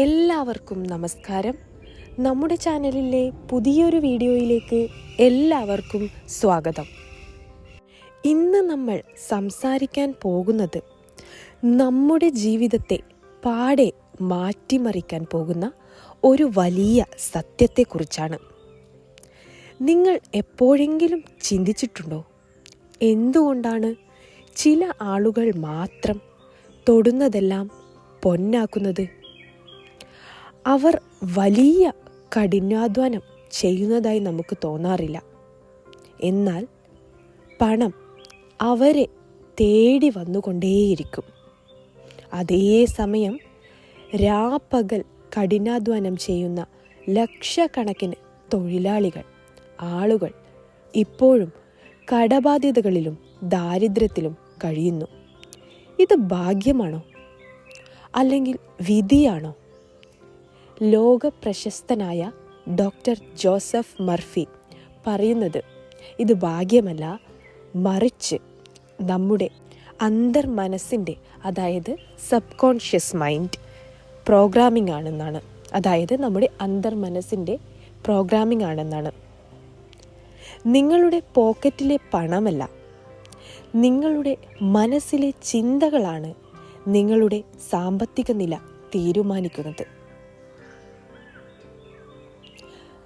എല്ലാവർക്കും നമസ്കാരം. നമ്മുടെ ചാനലിലെ പുതിയൊരു വീഡിയോയിലേക്ക് എല്ലാവർക്കും സ്വാഗതം. ഇന്ന് നമ്മൾ സംസാരിക്കാൻ പോകുന്നത് നമ്മുടെ ജീവിതത്തെ പാടെ മാറ്റിമറിക്കാൻ പോകുന്ന ഒരു വലിയ സത്യത്തെക്കുറിച്ചാണ്. നിങ്ങൾ എപ്പോഴെങ്കിലും ചിന്തിച്ചിട്ടുണ്ടോ? എന്തുകൊണ്ടാണ് ചില ആളുകൾ മാത്രം തൊടുന്നതെല്ലാം പൊന്നാക്കുന്നത്? അവർ വലിയ കഠിനാധ്വാനം ചെയ്യുന്നതായി നമുക്ക് തോന്നാറില്ല. എന്നാൽ പണം അവരെ തേടി വന്നുകൊണ്ടേയിരിക്കും. അതേ സമയം രാപ്പകൽ കഠിനാധ്വാനം ചെയ്യുന്ന ലക്ഷക്കണക്കിന് തൊഴിലാളികൾ ആളുകൾ ഇപ്പോഴും കടബാധ്യതകളിലും ദാരിദ്ര്യത്തിലും കഴിയുന്നു. ഇത് ഭാഗ്യമാണോ? അല്ലെങ്കിൽ വിധിയാണോ? ലോക പ്രശസ്തനായ ഡോക്ടർ ജോസഫ് മർഫി പറയുന്നത് ഇത് ഭാഗ്യമല്ല മറിച്ച് നമ്മുടെ അന്തർമനസ്സിന്റെ അതായത് സബ് കോൺഷ്യസ് മൈൻഡ് പ്രോഗ്രാമിംഗ് ആണെന്നാണ് അതായത് നമ്മുടെ അന്തർമനസ്സിന്റെ പ്രോഗ്രാമിംഗ് ആണെന്നാണ് നിങ്ങളുടെ പോക്കറ്റിലെ പണമല്ല നിങ്ങളുടെ മനസ്സിലെ ചിന്തകളാണ് നിങ്ങളുടെ സാമ്പത്തിക നില തീരുമാനിക്കുന്നത്.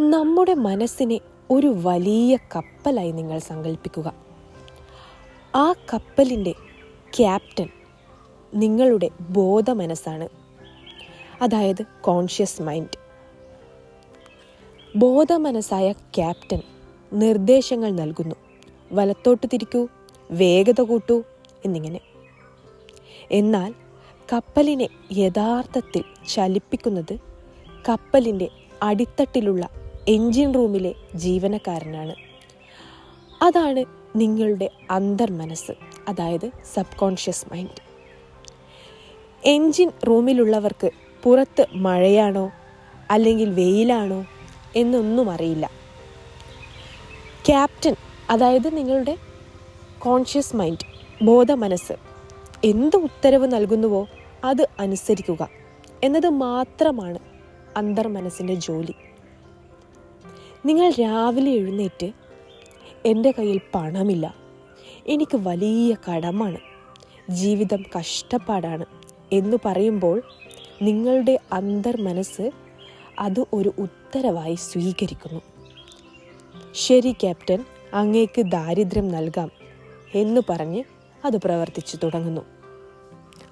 നമ്മുടെ മനസ്സിനെ ഒരു വലിയ കപ്പലായി നിങ്ങൾ സങ്കല്പിക്കുക ആ കപ്പലിന്റെ ക്യാപ്റ്റൻ നിങ്ങളുടെ ബോധ മനസ്സാണ് അതായത് കോൺഷ്യസ് മൈൻഡ് ബോധ മനസ്സായ ക്യാപ്റ്റൻ നിർദ്ദേശങ്ങൾ നൽകുന്നു. വലത്തോട്ട് തിരിക്കൂ വേഗത കൂട്ടൂ എന്നിങ്ങനെ. എന്നാൽ കപ്പലിനെ യഥാർത്ഥത്തിൽ ചലിപ്പിക്കുന്നത് കപ്പലിന്റെ അടിത്തട്ടിലുള്ള എൻജിൻ റൂമിലെ ജീവനക്കാരനാണ്. അതാണ് നിങ്ങളുടെ അന്തർമനസ്സ് അതായത് സബ് കോൺഷ്യസ് മൈൻഡ്. എൻജിൻ റൂമിലുള്ളവർക്ക് പുറത്ത് മഴയാണോ അല്ലെങ്കിൽ വെയിലാണോ എന്നൊന്നും അറിയില്ല. ക്യാപ്റ്റൻ അതായത് നിങ്ങളുടെ കോൺഷ്യസ് മൈൻഡ് ബോധ മനസ്സ് എന്ത് ഉത്തരവ് നൽകുന്നുവോ അത് അനുസരിക്കുക. എന്നത് മാത്രമാണ് അന്തർമനസ്സിന്റെ ജോലി. നിങ്ങൾ രാവിലെ എഴുന്നേറ്റ് എന്റെ കയ്യിൽ പണമില്ല. എനിക്ക് വലിയ കടമാണ്. ജീവിതം കഷ്ടപ്പാടാണ് എന്ന് പറയുമ്പോൾ നിങ്ങളുടെ അന്തർമനസ്സ് അത് ഒരു ഉത്തരവായി സ്വീകരിക്കുന്നു. ശരി ക്യാപ്റ്റൻ അങ്ങേക്ക് ദാരിദ്ര്യം നൽകാം എന്ന് പറഞ്ഞ് അത് പ്രവർത്തിച്ചു തുടങ്ങുന്നു.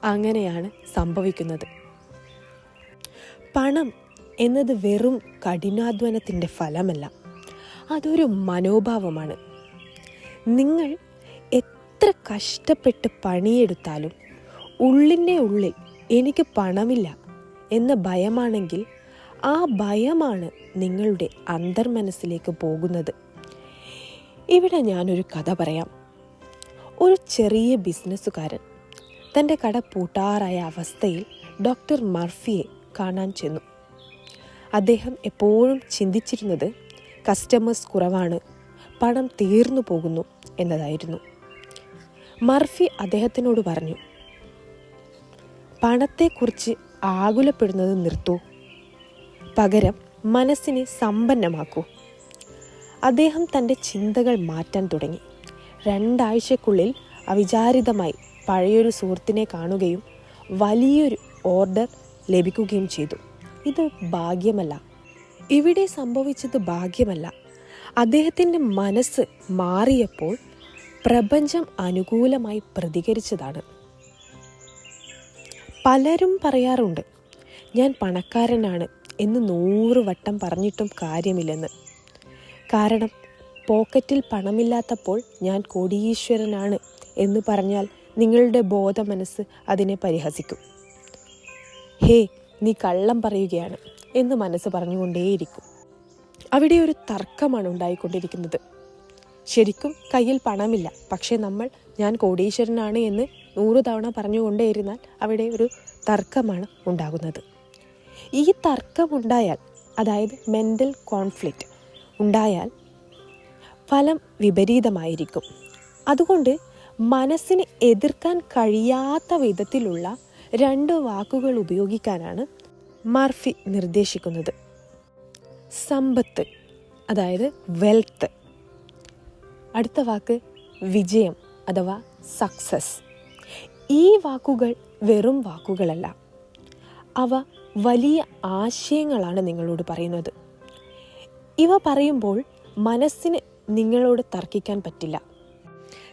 അങ്ങനെയാണ് സംഭവിക്കുന്നത്. പണം എന്നത് വെറും കഠിനാധ്വാനത്തിന്റെ ഫലമല്ല. അതൊരു മനോഭാവമാണ്. നിങ്ങൾ എത്ര കഷ്ടപ്പെട്ട് പണിയെടുത്താലും ഉള്ളിന്റെ ഉള്ളിൽ എനിക്ക് പണമില്ല എന്ന ഭയമാണെങ്കിൽ ആ ഭയമാണ് നിങ്ങളുടെ അന്തർമനസ്സിലേക്ക് പോകുന്നത്. ഇവിടെ ഞാനൊരു കഥ പറയാം. ഒരു ചെറിയ ബിസിനസ്സുകാരൻ തന്റെ കട പൂട്ടാറായ അവസ്ഥയിൽ ഡോക്ടർ മർഫിയെ കാണാൻ ചെന്നു. അദ്ദേഹം എപ്പോഴും ചിന്തിച്ചിരുന്നത് കസ്റ്റമേഴ്സ് കുറവാണ് പണം തീർന്നു പോകുന്നു എന്നതായിരുന്നു. മർഫി അദ്ദേഹത്തിനോട് പറഞ്ഞു പണത്തെക്കുറിച്ച് ആകുലപ്പെടുന്നത് നിർത്തൂ. പകരം മനസ്സിനെ സമ്പന്നമാക്കൂ. അദ്ദേഹം തന്റെ ചിന്തകൾ മാറ്റാൻ തുടങ്ങി. രണ്ടാഴ്ചക്കുള്ളിൽ അവിചാരിതമായി പഴയൊരു സുഹൃത്തിനെ കാണുകയും വലിയൊരു ഓർഡർ ലഭിക്കുകയും ചെയ്തു. ഇത് ഭാഗ്യമല്ല. ഇവിടെ സംഭവിച്ചത് ഭാഗ്യമല്ല. അദ്ദേഹത്തിന്റെ മനസ്സ് മാറിയപ്പോൾ പ്രപഞ്ചം അനുകൂലമായി പ്രതികരിച്ചതാണ്. പലരും പറയാറുണ്ട് ഞാൻ പണക്കാരനാണ് എന്ന് നൂറ് വട്ടം പറഞ്ഞിട്ടും കാര്യമില്ലെന്ന്. കാരണം പോക്കറ്റിൽ പണമില്ലാത്തപ്പോൾ ഞാൻ കോടീശ്വരനാണ് എന്ന് പറഞ്ഞാൽ നിങ്ങളുടെ ബോധ മനസ്സ് അതിനെ പരിഹസിക്കും. ഹേ നീ കള്ളം പറയുകയാണ് എന്ന് മനസ്സ് പറഞ്ഞുകൊണ്ടേയിരിക്കും. അവിടെ ഒരു തർക്കമാണ് ഉണ്ടായിക്കൊണ്ടിരിക്കുന്നത്. ശരിക്കും കയ്യിൽ പണമില്ല. പക്ഷേ നമ്മൾ ഞാൻ കോടീശ്വരനാണ് എന്ന് നൂറ് തവണ പറഞ്ഞുകൊണ്ടേയിരുന്നാൽ അവിടെ ഒരു തർക്കമാണ് ഉണ്ടാകുന്നത്. ഈ തർക്കമുണ്ടായാൽ അതായത് മെന്റൽ കോൺഫ്ലിക്റ്റ് ഉണ്ടായാൽ ഫലം വിപരീതമായിരിക്കും. അതുകൊണ്ട് മനസ്സിന് എതിർക്കാൻ കഴിയാത്ത വിധത്തിലുള്ള രണ്ട് വാക്കുകൾ ഉപയോഗിക്കാനാണ് മർഫി നിർദ്ദേശിക്കുന്നത്. സമ്പത്ത് അതായത് വെൽത്ത് അടുത്ത വാക്ക് വിജയം അഥവാ സക്സസ് ഈ വാക്കുകൾ വെറും വാക്കുകളല്ല. അവ വലിയ ആശയങ്ങളാണ് നിങ്ങളോട് പറയുന്നത്. ഇവ പറയുമ്പോൾ മനസ്സിന് നിങ്ങളോട് തർക്കിക്കാൻ പറ്റില്ല.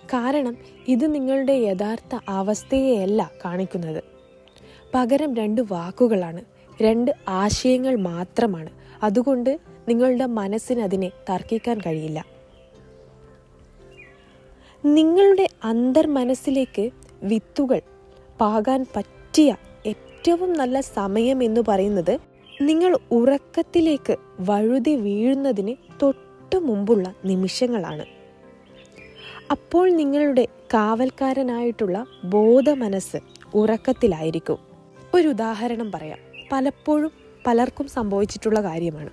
കാരണം ഇത് നിങ്ങളുടെ യഥാർത്ഥ അവസ്ഥയെയല്ല കാണിക്കുന്നത്. പകരം രണ്ട് വാക്കുകളാണ്. രണ്ട് ആശയങ്ങൾ മാത്രമാണ്. അതുകൊണ്ട് നിങ്ങളുടെ മനസ്സിന് അതിനെ തർക്കിക്കാൻ കഴിയില്ല. നിങ്ങളുടെ അന്തർമനസ്സിലേക്ക് വിത്തുകൾ പാകാൻ പറ്റിയ ഏറ്റവും നല്ല സമയം എന്ന് പറയുന്നത് നിങ്ങൾ ഉറക്കത്തിലേക്ക് വഴുതി വീഴുന്നതിന് തൊട്ടു മുമ്പുള്ള നിമിഷങ്ങളാണ്. അപ്പോൾ നിങ്ങളുടെ കാവൽക്കാരനായിട്ടുള്ള ബോധമനസ്സ് ഉറക്കത്തിലായിരിക്കും. ഒരു ഉദാഹരണം പറയാം. പലപ്പോഴും പലർക്കും സംഭവിച്ചിട്ടുള്ള കാര്യമാണ്.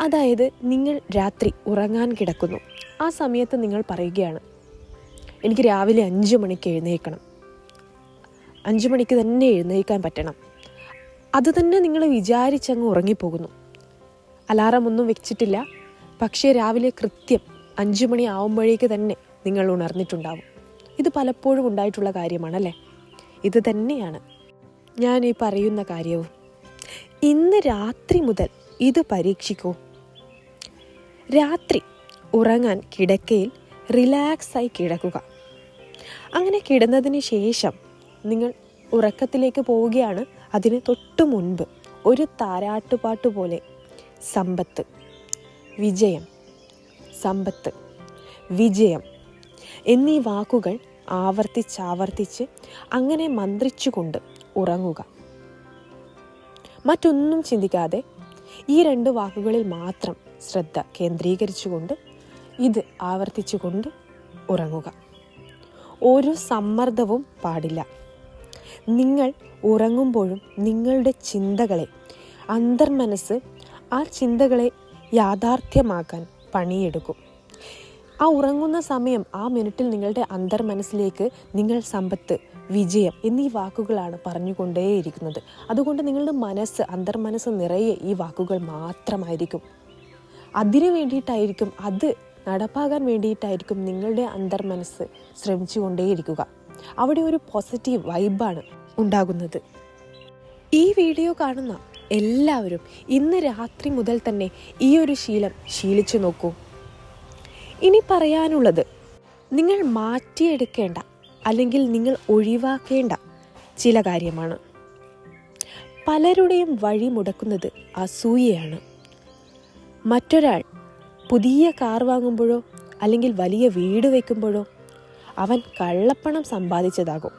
അതായത് നിങ്ങൾ രാത്രി ഉറങ്ങാൻ കിടക്കുന്നു. ആ സമയത്ത് നിങ്ങൾ പറയുകയാണ് എനിക്ക് രാവിലെ അഞ്ച് മണിക്ക് എഴുന്നേൽക്കണം. അഞ്ച് മണിക്ക് തന്നെ എഴുന്നേൽക്കാൻ പറ്റണം. അത് തന്നെ നിങ്ങൾ വിചാരിച്ചങ്ങ് ഉറങ്ങിപ്പോകുന്നു. അലാറം ഒന്നും വെച്ചിട്ടില്ല. പക്ഷേ രാവിലെ കൃത്യം അഞ്ച് മണി ആവുമ്പോഴേക്ക് തന്നെ നിങ്ങൾ ഉണർന്നിട്ടുണ്ടാവും. ഇത് പലപ്പോഴും ഉണ്ടായിട്ടുള്ള കാര്യമാണല്ലേ? ഇത് തന്നെയാണ്. ഞാൻ ഈ പറയുന്ന കാര്യവും ഇന്ന് രാത്രി മുതൽ ഇത് പരീക്ഷിക്കൂ. രാത്രി ഉറങ്ങാൻ കിടക്കയിൽ റിലാക്സായി കിടക്കുക. അങ്ങനെ കിടന്നതിന് ശേഷം നിങ്ങൾ ഉറക്കത്തിലേക്ക് പോവുകയാണ് അതിന് തൊട്ടു മുൻപ് ഒരു താരാട്ടുപാട്ട് പോലെ. സമ്പത്ത് വിജയം സമ്പത്ത് വിജയം എന്നീ വാക്കുകൾ ആവർത്തിച്ചാവർത്തിച്ച് അങ്ങനെ മന്ത്രിച്ചുകൊണ്ട് ഉറങ്ങുക. മറ്റൊന്നും ചിന്തിക്കാതെ ഈ രണ്ട് വാക്കുകളിൽ മാത്രം ശ്രദ്ധ കേന്ദ്രീകരിച്ചുകൊണ്ട് ഇത് ആവർത്തിച്ചുകൊണ്ട് ഉറങ്ങുക. ഒരു സമ്മർദ്ദവും പാടില്ല. നിങ്ങൾ ഉറങ്ങുമ്പോഴും നിങ്ങളുടെ ചിന്തകളെ അന്തർമനസ് ആ ചിന്തകളെ യാഥാർത്ഥ്യമാക്കാൻ പണിയെടുക്കും. ആ ഉറങ്ങുന്ന സമയം ആ മിനിറ്റിൽ നിങ്ങളുടെ അന്തർമനസ്സിലേക്ക് നിങ്ങൾ സമ്പത്ത് വിജയം എന്നീ വാക്കുകളാണ് പറഞ്ഞുകൊണ്ടേയിരിക്കുന്നത്. അതുകൊണ്ട് നിങ്ങളുടെ മനസ്സ് അന്തർമനസ്സ് നിറയെ ഈ വാക്കുകൾ മാത്രമായിരിക്കും. അതിനു വേണ്ടിയിട്ടായിരിക്കും അത് നടപ്പാകാൻ വേണ്ടിയിട്ടായിരിക്കും നിങ്ങളുടെ അന്തർമനസ്സ് ശ്രമിച്ചുകൊണ്ടേയിരിക്കുക. അവിടെ ഒരു പോസിറ്റീവ് വൈബാണ് ഉണ്ടാകുന്നത്. ഈ വീഡിയോ കാണുന്ന എല്ലാവരും ഇന്ന് രാത്രി മുതൽ തന്നെ ഈ ഒരു ശീലം ശീലിച്ചു നോക്കൂ. ഇനി പറയാനുള്ളത് നിങ്ങൾ മാറ്റിയെടുക്കേണ്ട അല്ലെങ്കിൽ നിങ്ങൾ ഒഴിവാക്കേണ്ട ചില കാര്യമാണ്. പലരുടെയും വഴി മുടക്കുന്നത് അസൂയയാണ്. മറ്റൊരാൾ പുതിയ കാർ വാങ്ങുമ്പോഴോ അല്ലെങ്കിൽ വലിയ വീട് വയ്ക്കുമ്പോഴോ അവൻ കള്ളപ്പണം സമ്പാദിച്ചതാകും.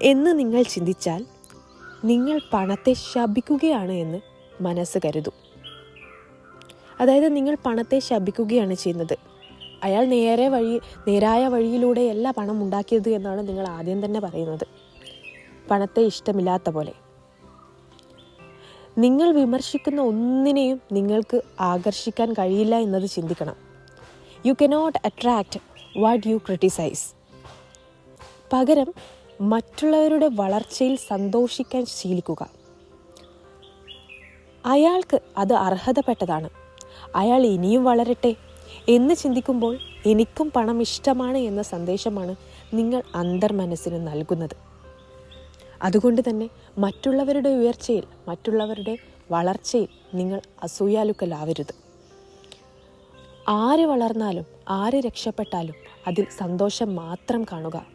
എന്ന് നിങ്ങൾ ചിന്തിച്ചാൽ നിങ്ങൾ പണത്തെ ശപിക്കുകയാണ് എന്ന് മനസ്സ് കരുതും. അതായത് നിങ്ങൾ പണത്തെ ശപിക്കുകയാണ് ചെയ്യുന്നത്. അയാൾ നേരെ വഴി നേരായ വഴിയിലൂടെയല്ല പണം ഉണ്ടാക്കിയത് എന്നാണ് നിങ്ങൾ ആദ്യം തന്നെ പറയുന്നത്. പണത്തെ ഇഷ്ടമില്ലാത്ത പോലെ. നിങ്ങൾ വിമർശിക്കുന്ന ഒന്നിനെയും നിങ്ങൾക്ക് ആകർഷിക്കാൻ കഴിയില്ല എന്നത് ചിന്തിക്കണം. You cannot attract what you criticise പകരം മറ്റുള്ളവരുടെ വളർച്ചയിൽ സന്തോഷിക്കാൻ ശീലിക്കുക. അയാൾക്ക് അത് അർഹതപ്പെട്ടതാണ്. അയാൾ ഇനിയും വളരട്ടെ. എന്ന് ചിന്തിക്കുമ്പോൾ എനിക്കും പണം ഇഷ്ടമാണ് എന്ന സന്ദേശമാണ് നിങ്ങൾ അന്തർമനസ്സിന് നൽകുന്നത്. അതുകൊണ്ട് തന്നെ മറ്റുള്ളവരുടെ ഉയർച്ചയിൽ മറ്റുള്ളവരുടെ വളർച്ചയിൽ നിങ്ങൾ അസൂയാലുക്കലാവരുത്. ആര് വളർന്നാലും ആര് രക്ഷപ്പെട്ടാലും അതിൽ സന്തോഷം മാത്രം കാണുക.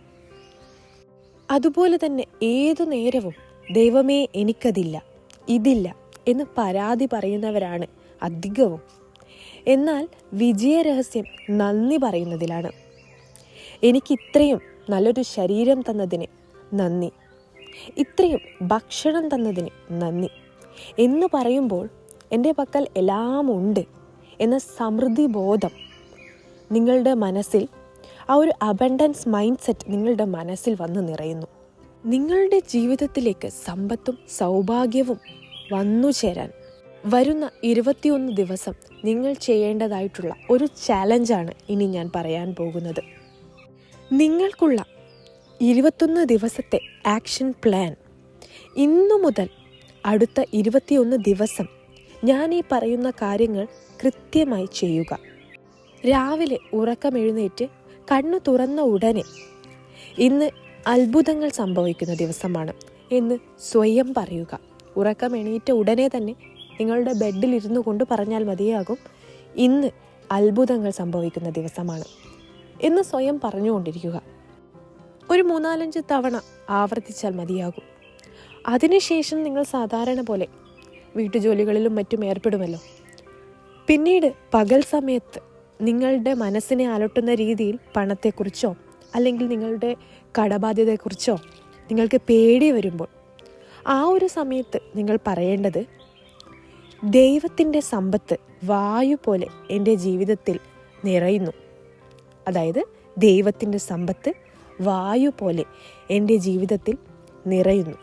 അതുപോലെ തന്നെ ഏതു നേരവും ദൈവമേ എനിക്കതില്ല ഇതില്ല എന്ന് പരാതി പറയുന്നവരാണ് അധികവും. എന്നാൽ വിജയരഹസ്യം നന്ദി പറയുന്നതിലാണ്. എനിക്ക് ഇത്രയും നല്ലൊരു ശരീരം തന്നതിന് നന്ദി. ഇത്രയും ഭക്ഷണം തന്നതിന് നന്ദി. എന്ന് പറയുമ്പോൾ എന്റെ പക്കൽ എല്ലാം ഉണ്ട് എന്ന സമൃദ്ധി ബോധം നിങ്ങളുടെ മനസ്സിൽ ആ ഒരു അബണ്ടൻസ് മൈൻഡ് സെറ്റ് നിങ്ങളുടെ മനസ്സിൽ വന്ന് നിറയുന്നു. നിങ്ങളുടെ ജീവിതത്തിലേക്ക് സമ്പത്തും സൗഭാഗ്യവും വന്നു ചേരാൻ വരുന്ന ഇരുപത്തിയൊന്ന് ദിവസം നിങ്ങൾ ചെയ്യേണ്ടതായിട്ടുള്ള ഒരു ചാലഞ്ചാണ് ഇനി ഞാൻ പറയാൻ പോകുന്നത്. നിങ്ങൾക്കുള്ള ഇരുപത്തൊന്ന് ദിവസത്തെ ആക്ഷൻ പ്ലാൻ. ഇന്നു മുതൽ അടുത്ത ഇരുപത്തിയൊന്ന് ദിവസം ഞാൻ ഈ പറയുന്ന കാര്യങ്ങൾ കൃത്യമായി ചെയ്യുക. രാവിലെ ഉറക്കമെഴുന്നേറ്റ് കണ്ണു തുറന്ന ഉടനെ ഇന്ന് അത്ഭുതങ്ങൾ സംഭവിക്കുന്ന ദിവസമാണ് എന്ന് സ്വയം പറയുക. ഉറക്കമെണീറ്റ ഉടനെ തന്നെ നിങ്ങളുടെ ബെഡിൽ ഇരുന്നു കൊണ്ട് പറഞ്ഞാൽ മതിയാകും. ഇന്ന് അത്ഭുതങ്ങൾ സംഭവിക്കുന്ന ദിവസമാണ്. എന്ന് സ്വയം പറഞ്ഞുകൊണ്ടിരിക്കുക. ഒരു മൂന്നാലഞ്ച് തവണ ആവർത്തിച്ചാൽ മതിയാകും. അതിനുശേഷം നിങ്ങൾ സാധാരണ പോലെ വീട്ടുജോലികളിലും മറ്റും ഏർപ്പെടുമല്ലോ. പിന്നീട് പകൽ സമയത്ത് നിങ്ങളുടെ മനസ്സിനെ അലട്ടുന്ന രീതിയിൽ പണത്തെക്കുറിച്ചോ അല്ലെങ്കിൽ നിങ്ങളുടെ കടബാധ്യതയെക്കുറിച്ചോ നിങ്ങൾക്ക് പേടി വരുമ്പോൾ ആ ഒരു സമയത്ത് നിങ്ങൾ പറയേണ്ടത് ദൈവത്തിന്റെ സമ്പത്ത് വായു പോലെ എന്റെ ജീവിതത്തിൽ നിറയുന്നു. അതായത് ദൈവത്തിന്റെ സമ്പത്ത് വായു പോലെ എന്റെ ജീവിതത്തിൽ നിറയുന്നു.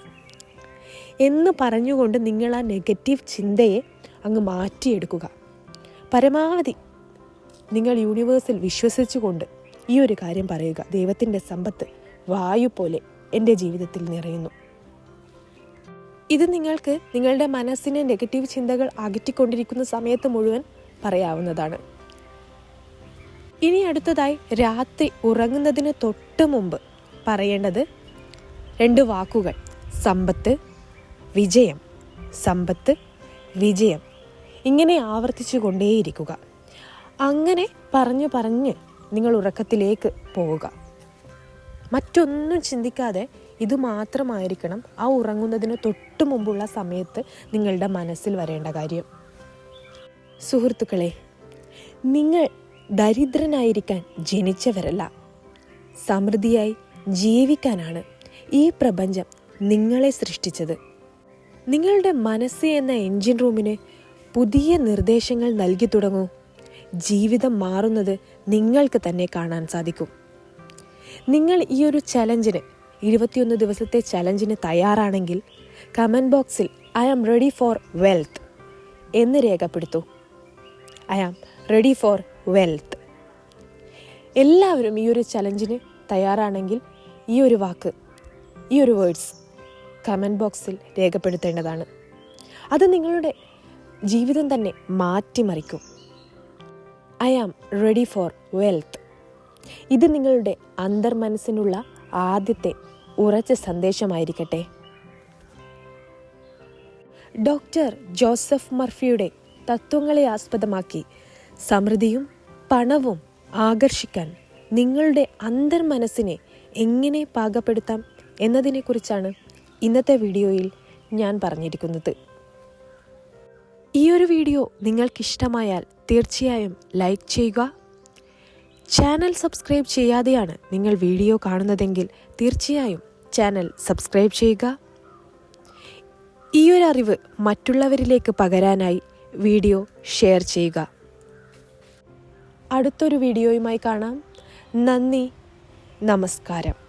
എന്ന് പറഞ്ഞുകൊണ്ട് നിങ്ങൾ ആ നെഗറ്റീവ് ചിന്തയെ അങ്ങ് മാറ്റിയെടുക്കുക. പരമാവധി നിങ്ങൾ യൂണിവേഴ്സിൽ വിശ്വസിച്ചുകൊണ്ട് ഈ ഒരു കാര്യം പറയുക. ദൈവത്തിന്റെ സമ്പത്ത് വായു പോലെ എന്റെ ജീവിതത്തിൽ നിറയുന്നു. ഇത് നിങ്ങൾക്ക് നിങ്ങളുടെ മനസ്സിനെ നെഗറ്റീവ് ചിന്തകൾ അകറ്റിക്കൊണ്ടിരിക്കുന്ന സമയത്ത് മുഴുവൻ പറയാവുന്നതാണ്. ഇനി അടുത്തതായി രാത്രി ഉറങ്ങുന്നതിന് തൊട്ട് മുമ്പ് പറയേണ്ടത് രണ്ട് വാക്കുകൾ. സമ്പത്ത് വിജയം. സമ്പത്ത് വിജയം. ഇങ്ങനെ ആവർത്തിച്ചു കൊണ്ടേയിരിക്കുക. അങ്ങനെ പറഞ്ഞു പറഞ്ഞ് നിങ്ങൾ ഉറക്കത്തിലേക്ക് പോവുക. മറ്റൊന്നും ചിന്തിക്കാതെ ഇത് മാത്രമായിരിക്കണം ആ ഉറങ്ങുന്നതിന് തൊട്ടു മുമ്പുള്ള സമയത്ത് നിങ്ങളുടെ മനസ്സിൽ വരേണ്ട കാര്യം. സുഹൃത്തുക്കളെ നിങ്ങൾ ദരിദ്രനായിരിക്കാൻ ജനിച്ചവരല്ല. സമൃദ്ധിയായി ജീവിക്കാനാണ് ഈ പ്രപഞ്ചം നിങ്ങളെ സൃഷ്ടിച്ചത്. നിങ്ങളുടെ മനസ്സ് എന്ന എൻജിൻ റൂമിന് പുതിയ നിർദ്ദേശങ്ങൾ നൽകി തുടങ്ങൂ. ജീവിതം മാറുന്നത് നിങ്ങൾക്ക് തന്നെ കാണാൻ സാധിക്കും. നിങ്ങൾ ഈ ഒരു ചലഞ്ചിന് ഇരുപത്തിയൊന്ന് ദിവസത്തെ ചലഞ്ചിന് തയ്യാറാണെങ്കിൽ കമന്റ് ബോക്സിൽ I am ready for wealth എന്ന് രേഖപ്പെടുത്തൂ. I am ready for wealth. എല്ലാവരും ഈ ഒരു ചലഞ്ചിന് തയ്യാറാണെങ്കിൽ ഈ ഒരു വാക്ക് ഈ ഒരു വേർഡ്സ് കമന്റ് ബോക്സിൽ രേഖപ്പെടുത്തേണ്ടതാണ്. അത് നിങ്ങളുടെ ജീവിതം തന്നെ മാറ്റിമറിക്കും. I am ready for wealth. ഇത് നിങ്ങളുടെ അന്തർമനസ്സിനുള്ള ആദ്യത്തെ ഉറച്ച സന്ദേശമായിരിക്കട്ടെ. ഡോക്ടർ ജോസഫ് മർഫിയുടെ തത്വങ്ങളെ ആസ്പദമാക്കി സമൃദ്ധിയും പണവും ആകർഷിക്കാൻ നിങ്ങളുടെ അന്തർമനസ്സിനെ എങ്ങനെ പാകപ്പെടുത്താം എന്നതിനെക്കുറിച്ചാണ് ഇന്നത്തെ വീഡിയോയിൽ ഞാൻ പറഞ്ഞിരിക്കുന്നത്. ഈ ഒരു വീഡിയോ നിങ്ങൾക്കിഷ്ടമായാൽ തീർച്ചയായും ലൈക്ക് ചെയ്യുക ചാനൽ സബ്സ്ക്രൈബ് ചെയ്യാതെയാണ് നിങ്ങൾ വീഡിയോ കാണുന്നതെങ്കിൽ തീർച്ചയായും ചാനൽ സബ്സ്ക്രൈബ് ചെയ്യുക. ഈ ഒരു അറിവ് മറ്റുള്ളവരിലേക്ക് പകരാനായി വീഡിയോ ഷെയർ ചെയ്യുക. അടുത്തൊരു വീഡിയോയുമായി കാണാം. നന്ദി. നമസ്കാരം.